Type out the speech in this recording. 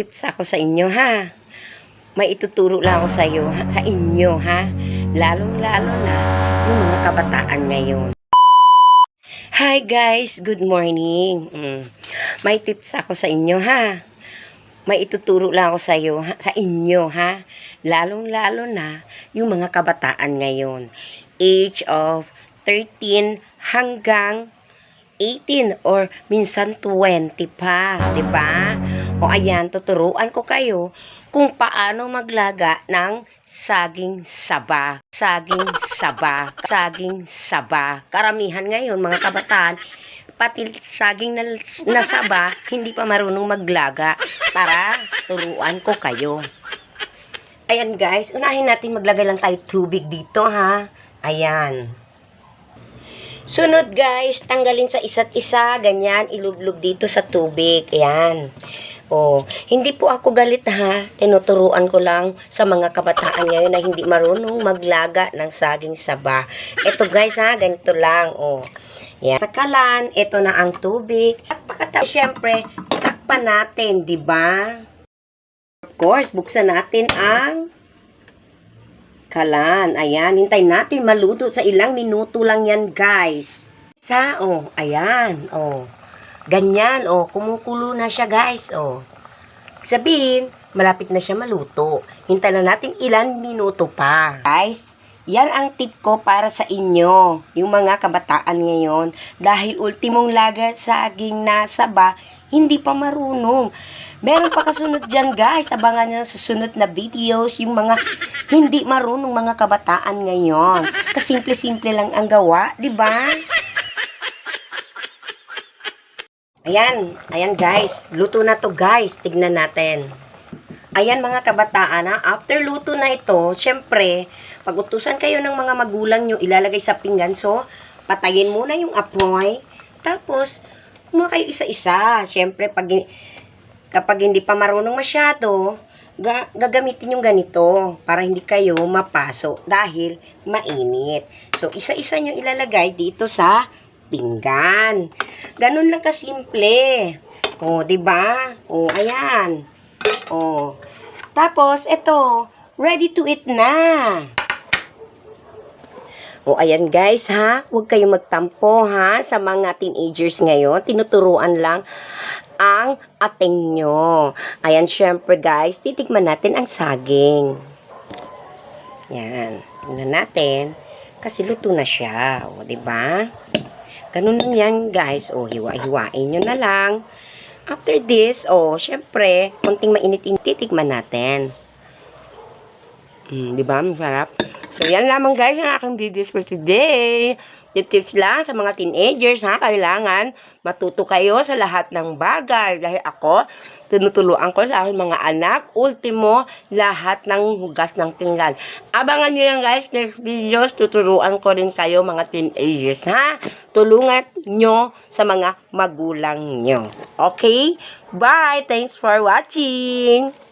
tips ako sa inyo ha. May ituturo lang ako sa iyo, ha? sa inyo ha. Lalong-lalo na yung mga kabataan ngayon. Hi guys, good morning. Mm. May tips ako sa inyo ha. May ituturo lang ako sa iyo, ha? sa inyo ha. Lalong-lalo na yung mga kabataan ngayon. Age of 13 hanggang 18 or minsan 20 pa, 'di ba? O ayan, tuturuan ko kayo kung paano maglaga ng saging saba. Saging saba. Saging saba. Karamihan ngayon mga kabataan, pati saging na, na saba, hindi pa marunong maglaga. Tara, turuan ko kayo. Ayan guys, unahin natin maglagay lang tayo tubig dito ha. Ayan. Sunod guys, tanggalin sa isa't isa, ganyan, ilublog dito sa tubig. Ayan. Oh, hindi po ako galit ha. Tinuturuan ko lang sa mga kabataan ngayon na hindi marunong maglaga ng saging saba. Ito guys ha, ganito lang. Oh. Yan. Sa kalan, ito na ang tubig. At pakatapos, syempre, takpan natin, di ba? Of course, buksan natin ang kalan. Ayan, hintay natin maluto sa ilang minuto lang yan, guys. Sa, oh, ayan, oh. Ganyan, oh, kumukulo na siya, guys, oh. Sabihin, malapit na siya maluto. Hintay na natin ilan minuto pa. Guys, yan ang tip ko para sa inyo, yung mga kabataan ngayon. Dahil ultimong laga saging nasa ba, hindi pa marunong. Meron pa kasunod dyan guys, abangan nyo sa sunod na videos, yung mga hindi marunong mga kabataan ngayon. Kasimple-simple lang ang gawa, di ba? Ayan, ayan guys, luto na to guys, tignan natin. Ayan mga kabataan ha, after luto na ito, syempre, pag-utusan kayo ng mga magulang nyo, ilalagay sa pinggan, so, patayin muna yung apoy, tapos, kumuha kayo isa-isa. Syempre, pag, kapag hindi pa marunong masyado, ga, gagamitin yung ganito para hindi kayo mapaso dahil mainit. So, isa-isa nyo ilalagay dito sa pinggan. Ganun lang kasimple. O, ba? O, ayan. O. Tapos, ito, ready to eat na. O, ayan guys, ha? Huwag kayong magtampo, ha? Sa mga teenagers ngayon, tinuturuan lang ang ating nyo. Ayan, syempre guys, titikman natin ang saging. Yan. Tingnan natin. Kasi luto na siya. O, ba? Ganun lang yan, guys. O, hiwa-hiwain nyo na lang. After this, o, syempre, konting mainit-init, titikman natin. Mm, di ba? Masarap. So, yan lamang guys ang aking videos for today. Yung tips lang sa mga teenagers, ha? Kailangan matuto kayo sa lahat ng bagay. Dahil ako, tinutuluan ko sa aking mga anak. Ultimo, lahat ng hugas ng pinggan. Abangan nyo yan guys, next videos, tuturuan ko rin kayo mga teenagers, ha? Tulungan nyo sa mga magulang nyo. Okay? Bye! Thanks for watching!